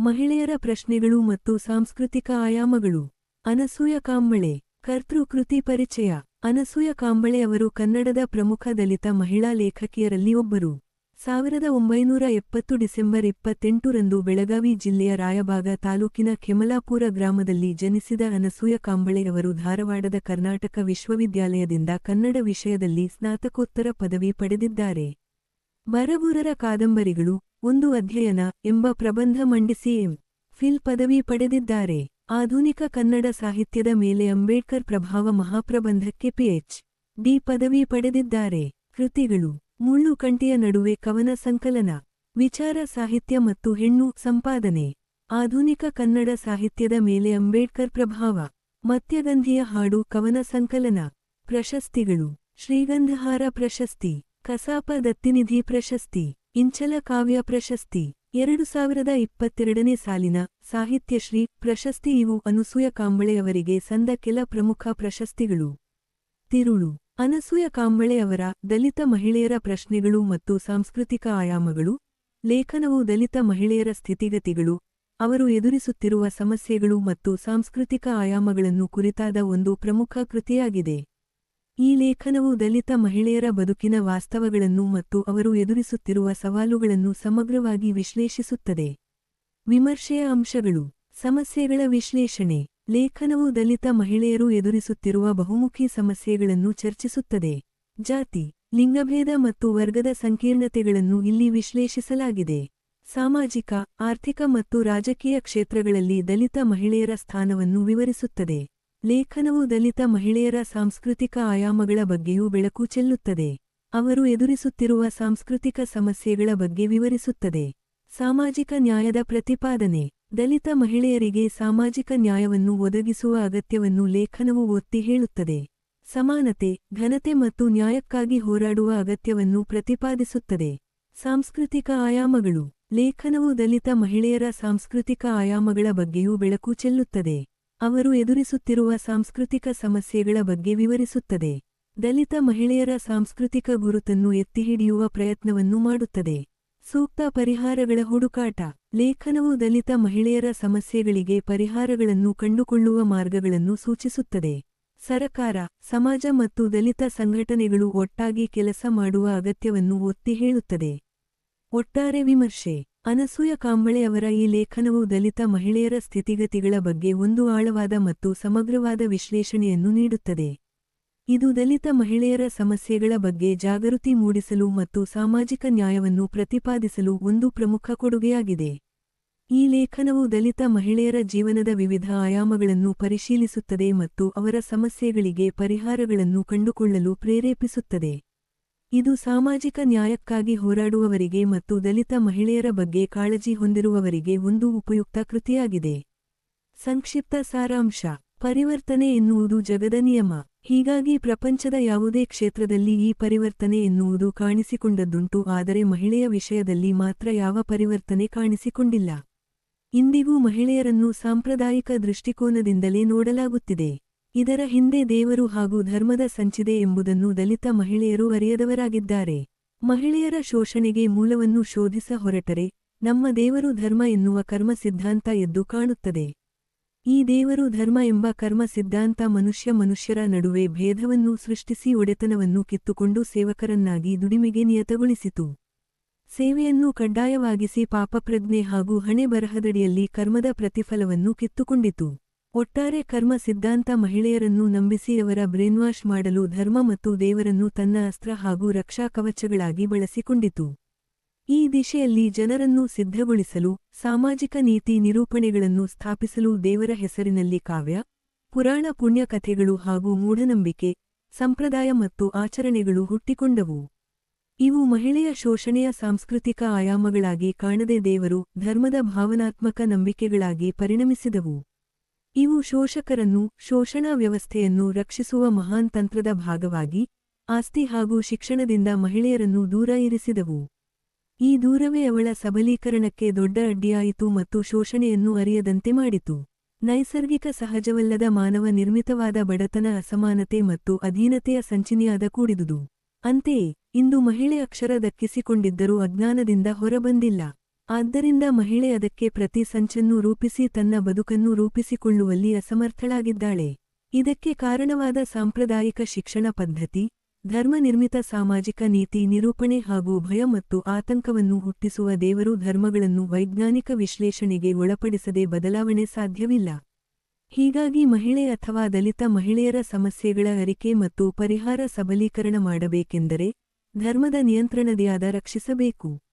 ಮಹಿಳೆಯರ ಪ್ರಶ್ನೆಗಳು ಮತ್ತು ಸಾಂಸ್ಕೃತಿಕ ಆಯಾಮಗಳು. ಅನಸೂಯ ಕಾಂಬಳೆ ಕರ್ತೃಕೃತಿ ಪರಿಚಯ. ಅನಸೂಯ ಕಾಂಬಳೆ ಅವರು ಕನ್ನಡದ ಪ್ರಮುಖ ದಲಿತ ಮಹಿಳಾ ಲೇಖಕಿಯರಲ್ಲಿ ಒಬ್ಬರು. ಸಾವಿರದ ಒಂಬೈನೂರ ಎಪ್ಪತ್ತು ಡಿಸೆಂಬರ್ ಇಪ್ಪತ್ತೆಂಟರಂದು ಬೆಳಗಾವಿ ಜಿಲ್ಲೆಯ ರಾಯಬಾಗ ತಾಲೂಕಿನ ಕೆಮಲಾಪುರ ಗ್ರಾಮದಲ್ಲಿ ಜನಿಸಿದ ಅನಸೂಯ ಕಾಂಬಳೆ ಅವರು ಧಾರವಾಡದ ಕರ್ನಾಟಕ ವಿಶ್ವವಿದ್ಯಾಲಯದಿಂದ ಕನ್ನಡ ವಿಷಯದಲ್ಲಿ ಸ್ನಾತಕೋತ್ತರ ಪದವಿ ಪಡೆದಿದ್ದಾರೆ. ಬರಗೂರರ ಕಾದಂಬರಿಗಳು ಒಂದು ಅಧ್ಯಯನ ಎಂಬ ಪ್ರಬಂಧ ಮಂಡಿಸಿ ಎಂ. ಫಿಲ್ ಪದವಿ ಪಡೆದಿದ್ದಾರೆ. ಆಧುನಿಕ ಕನ್ನಡ ಸಾಹಿತ್ಯದ ಮೇಲೆ ಅಂಬೇಡ್ಕರ್ ಪ್ರಭಾವ ಮಹಾಪ್ರಬಂಧಕ್ಕೆ ಪಿಎಚ್. ಡಿ ಪದವಿ ಪಡೆದಿದ್ದಾರೆ. ಕೃತಿಗಳು. ಮುಳ್ಳು ಕಂಟಿಯ ನಡುವೆ ಕವನ ಸಂಕಲನ. ವಿಚಾರ ಸಾಹಿತ್ಯ ಮತ್ತು ಹೆಣ್ಣು ಸಂಪಾದನೆ. ಆಧುನಿಕ ಕನ್ನಡ ಸಾಹಿತ್ಯದ ಮೇಲೆ ಅಂಬೇಡ್ಕರ್ ಪ್ರಭಾವ. ಮತ್ಯಗಂಧಿಯ ಹಾಡು ಕವನ ಸಂಕಲನ. ಪ್ರಶಸ್ತಿಗಳು. ಶ್ರೀಗಂಧಹಾರ ಪ್ರಶಸ್ತಿ. ಕಸಾಪ ದತ್ತಿನಿಧಿ ಪ್ರಶಸ್ತಿ. ಇಂಚಲ ಕಾವ್ಯ ಪ್ರಶಸ್ತಿ. ಎರಡು ಸಾವಿರದ ಇಪ್ಪತ್ತೆರಡನೇ ಸಾಲಿನ ಸಾಹಿತ್ಯಶ್ರೀ ಪ್ರಶಸ್ತಿ ಇವು ಅನುಸೂಯ ಕಾಂಬಳೆಯವರಿಗೆ ಸಂದ ಕೆಲ ಪ್ರಮುಖ ಪ್ರಶಸ್ತಿಗಳು. ತಿರುಳು. ಅನಸೂಯ ಕಾಂಬಳೆಯವರ ದಲಿತ ಮಹಿಳೆಯರ ಪ್ರಶ್ನೆಗಳು ಮತ್ತು ಸಾಂಸ್ಕೃತಿಕ ಆಯಾಮಗಳು, ಲೇಖನವು ದಲಿತ ಮಹಿಳೆಯರ ಸ್ಥಿತಿಗತಿಗಳು, ಅವರು ಎದುರಿಸುತ್ತಿರುವ ಸಮಸ್ಯೆಗಳು ಮತ್ತು ಸಾಂಸ್ಕೃತಿಕ ಆಯಾಮಗಳನ್ನು ಕುರಿತಾದ ಒಂದು ಪ್ರಮುಖ ಕೃತಿಯಾಗಿದೆ. ಈ ಲೇಖನವು ದಲಿತ ಮಹಿಳೆಯರ ಬದುಕಿನ ವಾಸ್ತವಗಳನ್ನು ಮತ್ತು ಅವರು ಎದುರಿಸುತ್ತಿರುವ ಸವಾಲುಗಳನ್ನು ಸಮಗ್ರವಾಗಿ ವಿಶ್ಲೇಷಿಸುತ್ತದೆ. ವಿಮರ್ಶೆಯ ಅಂಶಗಳು. ಸಮಸ್ಯೆಗಳ ವಿಶ್ಲೇಷಣೆ. ಲೇಖನವು ದಲಿತ ಮಹಿಳೆಯರು ಎದುರಿಸುತ್ತಿರುವ ಬಹುಮುಖಿ ಸಮಸ್ಯೆಗಳನ್ನು ಚರ್ಚಿಸುತ್ತದೆ. ಜಾತಿ, ಲಿಂಗಭೇದ ಮತ್ತು ವರ್ಗದ ಸಂಕೀರ್ಣತೆಗಳನ್ನು ಇಲ್ಲಿ ವಿಶ್ಲೇಷಿಸಲಾಗಿದೆ. ಸಾಮಾಜಿಕ, ಆರ್ಥಿಕ ಮತ್ತು ರಾಜಕೀಯ ಕ್ಷೇತ್ರಗಳಲ್ಲಿ ದಲಿತ ಮಹಿಳೆಯರ ಸ್ಥಾನವನ್ನು ವಿವರಿಸುತ್ತದೆ. ಲೇಖನವು ದಲಿತ ಮಹಿಳೆಯರ ಸಾಂಸ್ಕೃತಿಕ ಆಯಾಮಗಳ ಬಗ್ಗೆಯೂ ಬೆಳಕು ಚೆಲ್ಲುತ್ತದೆ. ಅವರು ಎದುರಿಸುತ್ತಿರುವ ಸಾಂಸ್ಕೃತಿಕ ಸಮಸ್ಯೆಗಳ ಬಗ್ಗೆ ವಿವರಿಸುತ್ತದೆ. ಸಾಮಾಜಿಕ ನ್ಯಾಯದ ಪ್ರತಿಪಾದನೆ. ದಲಿತ ಮಹಿಳೆಯರಿಗೆ ಸಾಮಾಜಿಕ ನ್ಯಾಯವನ್ನು ಒದಗಿಸುವ ಅಗತ್ಯವನ್ನು ಲೇಖನವು ಒತ್ತಿ ಹೇಳುತ್ತದೆ. ಸಮಾನತೆ, ಘನತೆ ಮತ್ತು ನ್ಯಾಯಕ್ಕಾಗಿ ಹೋರಾಡುವ ಅಗತ್ಯವನ್ನು ಪ್ರತಿಪಾದಿಸುತ್ತದೆ. ಸಾಂಸ್ಕೃತಿಕ ಆಯಾಮಗಳು. ಲೇಖನವು ದಲಿತ ಮಹಿಳೆಯರ ಸಾಂಸ್ಕೃತಿಕ ಆಯಾಮಗಳ ಬಗ್ಗೆಯೂ ಬೆಳಕು ಚೆಲ್ಲುತ್ತದೆ. ಅವರು ಎದುರಿಸುತ್ತಿರುವ ಸಾಂಸ್ಕೃತಿಕ ಸಮಸ್ಯೆಗಳ ಬಗ್ಗೆ ವಿವರಿಸುತ್ತದೆ. ದಲಿತ ಮಹಿಳೆಯರ ಸಾಂಸ್ಕೃತಿಕ ಗುರುತನ್ನು ಎತ್ತಿಹಿಡಿಯುವ ಪ್ರಯತ್ನವನ್ನು ಮಾಡುತ್ತದೆ. ಸೂಕ್ತ ಪರಿಹಾರಗಳ ಹುಡುಕಾಟ. ಲೇಖನವು ದಲಿತ ಮಹಿಳೆಯರ ಸಮಸ್ಯೆಗಳಿಗೆ ಪರಿಹಾರಗಳನ್ನು ಕಂಡುಕೊಳ್ಳುವ ಮಾರ್ಗಗಳನ್ನು ಸೂಚಿಸುತ್ತದೆ. ಸರಕಾರ, ಸಮಾಜ ಮತ್ತು ದಲಿತ ಸಂಘಟನೆಗಳು ಒಟ್ಟಾಗಿ ಕೆಲಸ ಮಾಡುವ ಅಗತ್ಯವನ್ನು ಒತ್ತಿ ಹೇಳುತ್ತದೆ. ಒಟ್ಟಾರೆ ವಿಮರ್ಶೆ. ಅನಸೂಯ ಕಾಂಬಳೆ ಅವರ ಈ ಲೇಖನವು ದಲಿತ ಮಹಿಳೆಯರ ಸ್ಥಿತಿಗತಿಗಳ ಬಗ್ಗೆ ಒಂದು ಆಳವಾದ ಮತ್ತು ಸಮಗ್ರವಾದ ವಿಶ್ಲೇಷಣೆಯನ್ನು ನೀಡುತ್ತದೆ. ಇದು ದಲಿತ ಮಹಿಳೆಯರ ಸಮಸ್ಯೆಗಳ ಬಗ್ಗೆ ಜಾಗೃತಿ ಮೂಡಿಸಲು ಮತ್ತು ಸಾಮಾಜಿಕ ನ್ಯಾಯವನ್ನು ಪ್ರತಿಪಾದಿಸಲು ಒಂದು ಪ್ರಮುಖ ಕೊಡುಗೆಯಾಗಿದೆ. ಈ ಲೇಖನವು ದಲಿತ ಮಹಿಳೆಯರ ಜೀವನದ ವಿವಿಧ ಆಯಾಮಗಳನ್ನು ಪರಿಶೀಲಿಸುತ್ತದೆ ಮತ್ತು ಅವರ ಸಮಸ್ಯೆಗಳಿಗೆ ಪರಿಹಾರಗಳನ್ನು ಕಂಡುಕೊಳ್ಳಲು ಪ್ರೇರೇಪಿಸುತ್ತದೆ. ಇದು ಸಾಮಾಜಿಕ ನ್ಯಾಯಕ್ಕಾಗಿ ಹೋರಾಡುವವರಿಗೆ ಮತ್ತು ದಲಿತ ಮಹಿಳೆಯರ ಬಗ್ಗೆ ಕಾಳಜಿ ಹೊಂದಿರುವವರಿಗೆ ಒಂದು ಉಪಯುಕ್ತ ಕೃತಿಯಾಗಿದೆ. ಸಂಕ್ಷಿಪ್ತ ಸಾರಾಂಶ, ಪರಿವರ್ತನೆ ಎನ್ನುವುದು ಜಗದ ನಿಯಮ. ಹೀಗಾಗಿ ಪ್ರಪಂಚದ ಯಾವುದೇ ಕ್ಷೇತ್ರದಲ್ಲಿ ಈ ಪರಿವರ್ತನೆ ಎನ್ನುವುದು ಕಾಣಿಸಿಕೊಂಡದ್ದುಂಟು, ಆದರೆ ಮಹಿಳೆಯ ವಿಷಯದಲ್ಲಿ ಮಾತ್ರ ಯಾವ ಪರಿವರ್ತನೆ ಕಾಣಿಸಿಕೊಂಡಿಲ್ಲ. ಇಂದಿಗೂ ಮಹಿಳೆಯರನ್ನು ಸಾಂಪ್ರದಾಯಿಕ ದೃಷ್ಟಿಕೋನದಿಂದಲೇ ನೋಡಲಾಗುತ್ತಿದೆ. ಇದರ ಹಿಂದೆ ದೇವರು ಹಾಗೂ ಧರ್ಮದ ಸಂಚಿದೆ ಎಂಬುದನ್ನು ದಲಿತ ಮಹಿಳೆಯರು ಅರಿಯದವರಾಗಿದ್ದಾರೆ. ಮಹಿಳೆಯರ ಶೋಷಣೆಗೆ ಮೂಲವನ್ನು ಶೋಧಿಸ ಹೊರಟರೆ, ನಮ್ಮ ದೇವರು ಧರ್ಮ ಎನ್ನುವ ಕರ್ಮ ಸಿದ್ಧಾಂತ ಎದ್ದು ಕಾಣುತ್ತದೆ. ಈ ದೇವರು ಧರ್ಮ ಎಂಬ ಕರ್ಮ ಸಿದ್ಧಾಂತ ಮನುಷ್ಯ ಮನುಷ್ಯರ ನಡುವೆ ಭೇದವನ್ನು ಸೃಷ್ಟಿಸಿ ಒಡೆತನವನ್ನು ಕಿತ್ತುಕೊಂಡು ಸೇವಕರನ್ನಾಗಿ ದುಡಿಮೆಗೆ ನಿಯತಗೊಳಿಸಿತು. ಸೇವೆಯನ್ನು ಕಡ್ಡಾಯವಾಗಿಸಿ ಪಾಪಪ್ರಜ್ಞೆ ಹಾಗೂ ಹಣೆ ಬರಹದಡಿಯಲ್ಲಿ ಕರ್ಮದ ಪ್ರತಿಫಲವನ್ನು ಕಿತ್ತುಕೊಂಡಿತು. ಒಟ್ಟಾರೆ ಕರ್ಮ ಸಿದ್ಧಾಂತ ಮಹಿಳೆಯರನ್ನು ನಂಬಿಸಿ ಅವರ ಬ್ರೇನ್ವಾಶ್ ಮಾಡಲು ಧರ್ಮ ಮತ್ತು ದೇವರನ್ನು ತನ್ನ ಅಸ್ತ್ರ ಹಾಗೂ ರಕ್ಷಾ ಕವಚಗಳಾಗಿ ಬಳಸಿಕೊಂಡಿತು. ಈ ದಿಶೆಯಲ್ಲಿ ಜನರನ್ನು ಸಿದ್ಧಗೊಳಿಸಲು, ಸಾಮಾಜಿಕ ನೀತಿ ನಿರೂಪಣೆಗಳನ್ನು ಸ್ಥಾಪಿಸಲು ದೇವರ ಹೆಸರಿನಲ್ಲಿ ಕಾವ್ಯ, ಪುರಾಣ ಪುಣ್ಯಕಥೆಗಳು ಹಾಗೂ ಮೂಢನಂಬಿಕೆ, ಸಂಪ್ರದಾಯ ಮತ್ತು ಆಚರಣೆಗಳು ಹುಟ್ಟಿಕೊಂಡವು. ಇವು ಮಹಿಳೆಯ ಶೋಷಣೆಯ ಸಾಂಸ್ಕೃತಿಕ ಆಯಾಮಗಳಾಗಿ ಕಾಣದೆ ದೇವರು ಧರ್ಮದ ಭಾವನಾತ್ಮಕ ನಂಬಿಕೆಗಳಾಗಿ ಪರಿಣಮಿಸಿದವು. ಇವು ಶೋಷಕರನ್ನು, ಶೋಷಣಾ ವ್ಯವಸ್ಥೆಯನ್ನು ರಕ್ಷಿಸುವ ಮಹಾನ್ ತಂತ್ರದ ಭಾಗವಾಗಿ, ಆಸ್ತಿ ಹಾಗೂ ಶಿಕ್ಷಣದಿಂದ ಮಹಿಳೆಯರನ್ನು ದೂರ ಇರಿಸಿದವು. ಈ ದೂರವೇ ಅವಳ ಸಬಲೀಕರಣಕ್ಕೆ ದೊಡ್ಡ ಅಡ್ಡಿಯಾಯಿತು ಮತ್ತು ಶೋಷಣೆಯನ್ನು ಅರಿಯದಂತೆ ಮಾಡಿತು. ನೈಸರ್ಗಿಕ ಸಹಜವಲ್ಲದ ಮಾನವ ನಿರ್ಮಿತವಾದ ಬಡತನ, ಅಸಮಾನತೆ ಮತ್ತು ಅಧೀನತೆಯ ಸಂಚಿನಿಯಾದ ಕೂಡಿದುದು. ಅಂತೆಯೇ, ಇಂದು ಮಹಿಳೆ ಅಕ್ಷರ ದಕ್ಕಿಸಿಕೊಂಡಿದ್ದರೂ ಅಜ್ಞಾನದಿಂದ ಹೊರಬಂದಿಲ್ಲ. ಆದ್ದರಿಂದ ಮಹಿಳೆ ಅದಕ್ಕೆ ಪ್ರತಿ ಸಂಚನ್ನು ರೂಪಿಸಿ ತನ್ನ ಬದುಕನ್ನು ರೂಪಿಸಿಕೊಳ್ಳುವಲ್ಲಿ ಅಸಮರ್ಥಳಾಗಿದ್ದಾಳೆ. ಇದಕ್ಕೆ ಕಾರಣವಾದ ಸಾಂಪ್ರದಾಯಿಕ ಶಿಕ್ಷಣ ಪದ್ಧತಿ ಧರ್ಮನಿರ್ಮಿತ ಸಾಮಾಜಿಕ ನೀತಿ ನಿರೂಪಣೆ ಹಾಗೂ ಭಯ ಮತ್ತು ಆತಂಕವನ್ನು ಹುಟ್ಟಿಸುವ ದೇವರು ಧರ್ಮಗಳನ್ನು ವೈಜ್ಞಾನಿಕ ವಿಶ್ಲೇಷಣೆಗೆ ಒಳಪಡಿಸದೆ ಬದಲಾವಣೆ ಸಾಧ್ಯವಿಲ್ಲ. ಹೀಗಾಗಿ ಮಹಿಳೆ ಅಥವಾ ದಲಿತ ಮಹಿಳೆಯರ ಸಮಸ್ಯೆಗಳ ಅರಿಕೆ ಮತ್ತು ಪರಿಹಾರ ಸಬಲೀಕರಣ ಮಾಡಬೇಕೆಂದರೆ ಧರ್ಮದ ನಿಯಂತ್ರಣದೆಯಾದ ರಕ್ಷಿಸಬೇಕು.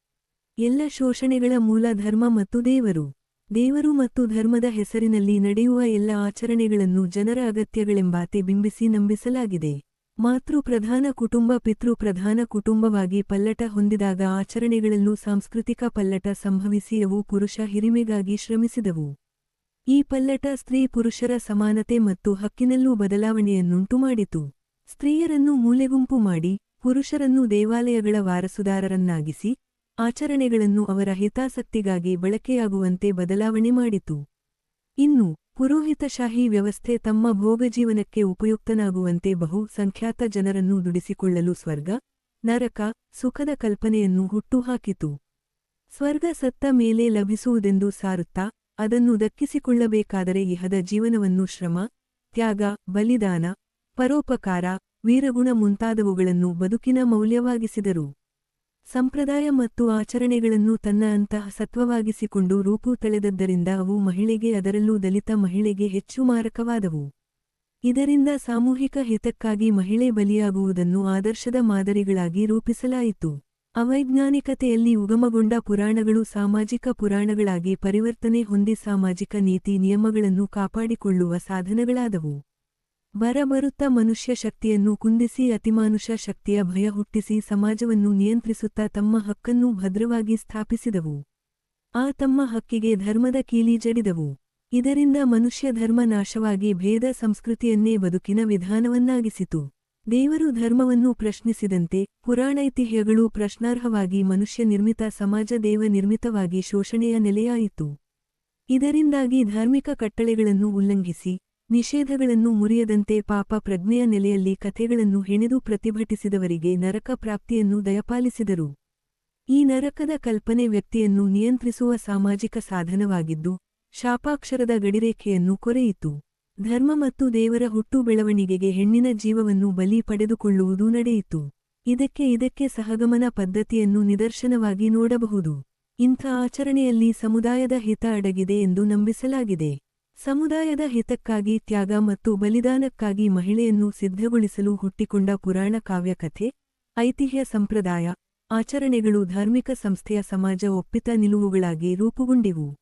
ಎಲ್ಲ ಶೋಷಣೆಗಳ ಮೂಲ ಧರ್ಮ ಮತ್ತು ದೇವರು. ದೇವರು ಮತ್ತು ಧರ್ಮದ ಹೆಸರಿನಲ್ಲಿ ನಡೆಯುವ ಎಲ್ಲ ಆಚರಣೆಗಳನ್ನು ಜನರ ಅಗತ್ಯಗಳೆಂಬಾತೆ ಬಿಂಬಿಸಿ ನಂಬಿಸಲಾಗಿದೆ. ಮಾತೃ ಪ್ರಧಾನ ಕುಟುಂಬ ಪಿತೃ ಪ್ರಧಾನ ಕುಟುಂಬವಾಗಿ ಪಲ್ಲಟ ಹೊಂದಿದಾಗ ಆಚರಣೆಗಳಲ್ಲೂ ಸಾಂಸ್ಕೃತಿಕ ಪಲ್ಲಟ ಸಂಭವಿಸಿ ಅವು ಪುರುಷ ಹಿರಿಮೆಗಾಗಿ ಶ್ರಮಿಸಿದವು. ಈ ಪಲ್ಲಟ ಸ್ತ್ರೀ ಪುರುಷರ ಸಮಾನತೆ ಮತ್ತು ಹಕ್ಕಿನಲ್ಲೂ ಬದಲಾವಣೆಯನ್ನುಂಟು ಮಾಡಿತು. ಸ್ತ್ರೀಯರನ್ನು ಮೂಲೆಗುಂಪು ಮಾಡಿ, ಪುರುಷರನ್ನು ದೇವಾಲಯಗಳ ವಾರಸುದಾರರನ್ನಾಗಿಸಿ ಆಚರಣೆಗಳನ್ನು ಅವರ ಹಿತಾಸಕ್ತಿಗಾಗಿ ಬಳಕೆಯಾಗುವಂತೆ ಬದಲಾವಣೆ ಮಾಡಿತು. ಇನ್ನು, ಪುರೋಹಿತಶಾಹಿ ವ್ಯವಸ್ಥೆ ತಮ್ಮ ಭೋಗಜೀವನಕ್ಕೆ ಉಪಯುಕ್ತನಾಗುವಂತೆ ಬಹು ಸಂಖ್ಯಾತ ಜನರನ್ನು ದುಡಿಸಿಕೊಳ್ಳಲು ಸ್ವರ್ಗ, ನರಕ, ಸುಖದ ಕಲ್ಪನೆಯನ್ನು ಹುಟ್ಟುಹಾಕಿತು. ಸ್ವರ್ಗ ಸತ್ತ ಮೇಲೆ ಲಭಿಸುವುದೆಂದು ಸಾರುತ್ತಾ, ಅದನ್ನು ದಕ್ಕಿಸಿಕೊಳ್ಳಬೇಕಾದರೆ ಇಹದ ಜೀವನವನ್ನು ಶ್ರಮ, ತ್ಯಾಗ, ಬಲಿದಾನ, ಪರೋಪಕಾರ, ವೀರಗುಣ ಮುಂತಾದವುಗಳನ್ನು ಬದುಕಿನ ಮೌಲ್ಯವಾಗಿಸಿದರು. ಸಂಪ್ರದಾಯ ಮತ್ತು ಆಚರಣೆಗಳನ್ನು ತನ್ನ ಅಂತಹ ಸತ್ವವಾಗಿಸಿಕೊಂಡು ರೂಪು ತಳೆದದ್ದರಿಂದ ಅವು ಮಹಿಳೆಗೆ ಅದರಲ್ಲೂ ದಲಿತ ಮಹಿಳೆಗೆ ಹೆಚ್ಚು ಮಾರಕವಾದವು. ಇದರಿಂದ ಸಾಮೂಹಿಕ ಹಿತಕ್ಕಾಗಿ ಮಹಿಳೆ ಬಲಿಯಾಗುವುದನ್ನು ಆದರ್ಶದ ಮಾದರಿಗಳಾಗಿ ರೂಪಿಸಲಾಯಿತು. ಅವೈಜ್ಞಾನಿಕತೆಯಲ್ಲಿ ಉಗಮಗೊಂಡ ಪುರಾಣಗಳು ಸಾಮಾಜಿಕ ಪುರಾಣಗಳಾಗಿ ಪರಿವರ್ತನೆ ಹೊಂದಿ ಸಾಮಾಜಿಕ ನೀತಿ ನಿಯಮಗಳನ್ನು ಕಾಪಾಡಿಕೊಳ್ಳುವ ಸಾಧನಗಳಾದವು. ಬರಬರುತ್ತ ಮನುಷ್ಯ ಶಕ್ತಿಯನ್ನು ಕುಂದಿಸಿ ಅತಿಮಾನುಷ ಶಕ್ತಿಯ ಭಯ ಹುಟ್ಟಿಸಿ ಸಮಾಜವನ್ನು ನಿಯಂತ್ರಿಸುತ್ತಾ ತಮ್ಮ ಹಕ್ಕನ್ನು ಭದ್ರವಾಗಿ ಸ್ಥಾಪಿಸಿದವು. ಆ ತಮ್ಮ ಹಕ್ಕಿಗೆ ಧರ್ಮದ ಕೀಲಿ ಜಡಿದವು. ಇದರಿಂದ ಮನುಷ್ಯ ಧರ್ಮ ನಾಶವಾಗಿ ಭೇದ ಸಂಸ್ಕೃತಿಯನ್ನೇ ಬದುಕಿನ ವಿಧಾನವನ್ನಾಗಿಸಿತು. ದೇವರು ಧರ್ಮವನ್ನು ಪ್ರಶ್ನಿಸಿದಂತೆ ಪುರಾಣೈತಿಹ್ಯಗಳು ಪ್ರಶ್ನಾರ್ಹವಾಗಿ ಮನುಷ್ಯ ನಿರ್ಮಿತ ಸಮಾಜ ದೇವ ನಿರ್ಮಿತವಾಗಿ ಶೋಷಣೆಯ ನೆಲೆಯಾಯಿತು. ಇದರಿಂದಾಗಿ ಧಾರ್ಮಿಕ ಕಟ್ಟಳೆಗಳನ್ನು ಉಲ್ಲಂಘಿಸಿ ನಿಷೇಧಗಳನ್ನು ಮುರಿಯದಂತೆ ಪಾಪ ಪ್ರಜ್ಞೆಯ ನೆಲೆಯಲ್ಲಿ ಕಥೆಗಳನ್ನು ಹೆಣೆದು ಪ್ರತಿಭಟಿಸಿದವರಿಗೆ ನರಕ ಪ್ರಾಪ್ತಿಯನ್ನು ದಯಪಾಲಿಸಿದರು. ಈ ನರಕದ ಕಲ್ಪನೆ ವ್ಯಕ್ತಿಯನ್ನು ನಿಯಂತ್ರಿಸುವ ಸಾಮಾಜಿಕ ಸಾಧನವಾಗಿದ್ದು, ಶಾಪಾಕ್ಷರದ ಗಡಿರೇಖೆಯನ್ನು ಕೊರೆಯಿತು. ಧರ್ಮ ಮತ್ತು ದೇವರ ಹುಟ್ಟು ಬೆಳವಣಿಗೆಗೆ ಹೆಣ್ಣಿನ ಜೀವವನ್ನು ಬಲಿ ಪಡೆದುಕೊಳ್ಳುವುದು ನಡೆಯಿತು. ಇದಕ್ಕೆ ಇದಕ್ಕೆ ಸಹಗಮನ ಪದ್ಧತಿಯನ್ನು ನಿದರ್ಶನವಾಗಿ ನೋಡಬಹುದು. ಇಂಥ ಆಚರಣೆಯಲ್ಲಿ ಸಮುದಾಯದ ಹಿತ ಅಡಗಿದೆ ಎಂದು ನಂಬಿಸಲಾಗಿದೆ. ಸಮುದಾಯದ ಹಿತಕ್ಕಾಗಿ ತ್ಯಾಗ ಮತ್ತು ಬಲಿದಾನಕ್ಕಾಗಿ ಮಹಿಳೆಯನ್ನು ಸಿದ್ಧಗೊಳಿಸಲು ಹುಟ್ಟಿಕೊಂಡ ಪುರಾಣ ಕಾವ್ಯಕಥೆ, ಐತಿಹ್ಯ ಸಂಪ್ರದಾಯ, ಆಚರಣೆಗಳು ಧಾರ್ಮಿಕ ಸಂಸ್ಥೆಯ ಸಮಾಜ ಒಪ್ಪಿತ ನಿಲುವುಗಳಾಗಿ ರೂಪುಗೊಂಡಿವು.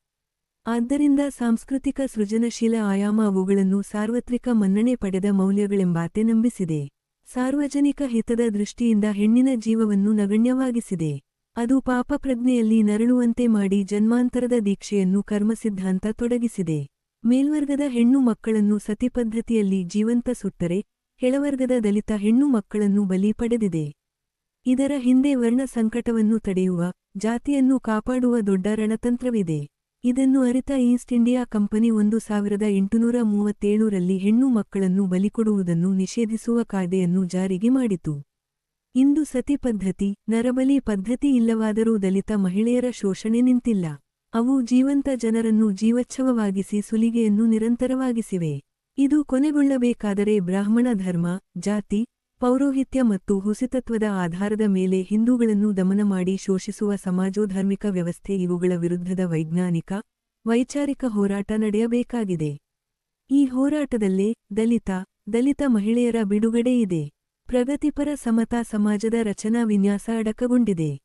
ಆದ್ದರಿಂದ ಸಾಂಸ್ಕೃತಿಕ ಸೃಜನಶೀಲ ಆಯಾಮ ಅವುಗಳನ್ನು ಸಾರ್ವತ್ರಿಕ ಮನ್ನಣೆ ಪಡೆದ ಮೌಲ್ಯಗಳೆಂಬಾತೆ ನಂಬಿಸಿದೆ. ಸಾರ್ವಜನಿಕ ಹಿತದ ದೃಷ್ಟಿಯಿಂದ ಹೆಣ್ಣಿನ ಜೀವವನ್ನು ನಗಣ್ಯವಾಗಿಸಿದೆ. ಅದು ಪಾಪಪ್ರಜ್ಞೆಯಲ್ಲಿ ನರಳುವಂತೆ ಮಾಡಿ ಜನ್ಮಾಂತರದ ದೀಕ್ಷೆಯನ್ನು ಕರ್ಮಸಿದ್ಧಾಂತ ತೊಡಗಿಸಿದೆ. ಮೇಲ್ವರ್ಗದ ಹೆಣ್ಣು ಮಕ್ಕಳನ್ನು ಸತಿಪದ್ಧತಿಯಲ್ಲಿ ಜೀವಂತ ಸುಟ್ಟರೆ ಕೆಳವರ್ಗದ ದಲಿತ ಹೆಣ್ಣು ಮಕ್ಕಳನ್ನು ಬಲಿ ಪಡೆದಿದೆ. ಇದರ ಹಿಂದೆ ವರ್ಣ ಸಂಕಟವನ್ನು ತಡೆಯುವ, ಜಾತಿಯನ್ನು ಕಾಪಾಡುವ ದೊಡ್ಡ ರಣತಂತ್ರವಿದೆ. ಇದನ್ನು ಅರಿತ ಈಸ್ಟ್ ಇಂಡಿಯಾ ಕಂಪನಿ ಒಂದು ಸಾವಿರದ ಎಂಟುನೂರ ಮೂವತ್ತೇಳರಲ್ಲಿ ಹೆಣ್ಣು ಮಕ್ಕಳನ್ನು ಬಲಿಕೊಡುವುದನ್ನು ನಿಷೇಧಿಸುವ ಕಾಯ್ದೆಯನ್ನು ಜಾರಿಗೆ ಮಾಡಿತು. ಇಂದು ಸತಿ ಪದ್ಧತಿ ನರಬಲಿ ಪದ್ಧತಿ ಇಲ್ಲವಾದರೂ ದಲಿತ ಮಹಿಳೆಯರ ಶೋಷಣೆ ನಿಂತಿಲ್ಲ. ಅವು ಜೀವಂತ ಜನರನ್ನು ಜೀವಚ್ಛವವಾಗಿಸಿ ಸುಲಿಗೆಯನ್ನು ನಿರಂತರವಾಗಿಸಿವೆ. ಇದು ಕೊನೆಗೊಳ್ಳಬೇಕಾದರೆ ಬ್ರಾಹ್ಮಣ ಧರ್ಮ, ಜಾತಿ, ಪೌರೋಹಿತ್ಯ ಮತ್ತು ಹುಸಿತತ್ವದ ಆಧಾರದ ಮೇಲೆ ಹಿಂದೂಗಳನ್ನು ದಮನ ಮಾಡಿ ಶೋಷಿಸುವ ಸಮಾಜೋಧಾರ್ಮಿಕ ವ್ಯವಸ್ಥೆ ಇವುಗಳ ವಿರುದ್ಧದ ವೈಜ್ಞಾನಿಕ, ವೈಚಾರಿಕ ಹೋರಾಟ ನಡೆಯಬೇಕಾಗಿದೆ. ಈ ಹೋರಾಟದಲ್ಲೇ ದಲಿತ ದಲಿತ ಮಹಿಳೆಯರ ಬಿಡುಗಡೆ ಇದೆ. ಪ್ರಗತಿಪರ ಸಮತಾ ಸಮಾಜದ ರಚನಾ ವಿನ್ಯಾಸ ಅಡಕಗೊಂಡಿದೆ.